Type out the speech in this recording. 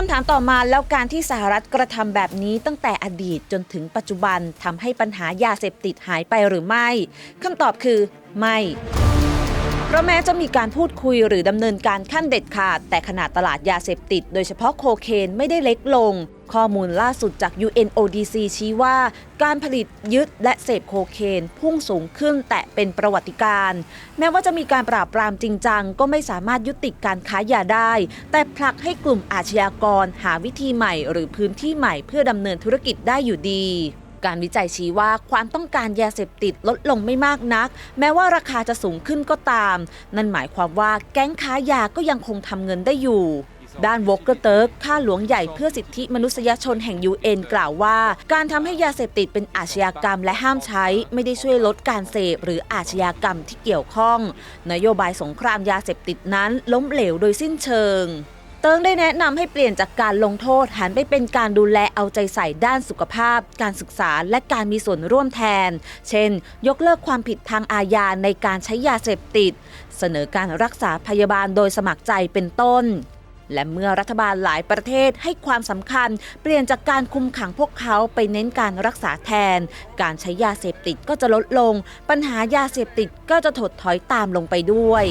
คำถามต่อมาแล้วการที่สหรัฐกระทำแบบนี้ตั้งแต่อดีตจนถึงปัจจุบันทำให้ปัญหายาเสพติดหายไปหรือไม่คำตอบคือ ไม่ เพราะแม้จะมีการพูดคุยหรือดำเนินการขั้นเด็ดขาด แต่ขนาดตลาดยาเสพติด โดยเฉพาะโคเคนไม่ได้เล็กลง ข้อมูลล่าสุดจาก UNODC ชี้ว่า การผลิตยึดและเสพโคเคนพุ่งสูงขึ้นแต่เป็นประวัติการ แม้ว่าจะมีการปราบปรามจริงจังก็ไม่สามารถยุติการค้ายาได้ แต่ผลักให้กลุ่มอาชญากรหาวิธีใหม่ หรือพื้นที่ใหม่เพื่อดำเนินธุรกิจได้อยู่ดี การวิจัยชี้ว่าความต้องการยาเสพติดลดลงไม่มากนัก แม้ว่าราคาจะสูงขึ้นก็ตาม นั่นหมายความว่าแก๊งค้ายาก็ยังคงทำเงินได้อยู่ด้านวอกเกอร์เติร์กข้าหลวงใหญ่เพื่อสิทธิมนุษยชนแห่ง UN กล่าวว่า การทำให้ยาเสพติดเป็นอาชญากรรมและห้ามใช้ ไม่ได้ช่วยลดการเสพหรืออาชญากรรมที่เกี่ยวข้อง นโยบายสงครามยาเสพติดนั้นล้มเหลวโดยสิ้นเชิง ติงได้แนะนำให้เปลี่ยนจากการลงโทษหันไปเป็นการดูแลเอาใจใส่ด้านสุขภาพ การศึกษาและการมีส่วนร่วมแทน เช่น ยกเลิกความผิดทางอาญาในการใช้ยาเสพติด เสนอการรักษาพยาบาลโดยสมัครใจเป็นต้นและเมื่อรัฐบาลหลายประเทศให้ความสำคัญ เปลี่ยนจากการคุมขังพวกเขาไปเน้นการรักษาแทน การใช้ยาเสพติดก็จะลดลง ปัญหายาเสพติดก็จะถดถอยตามลงไปด้วย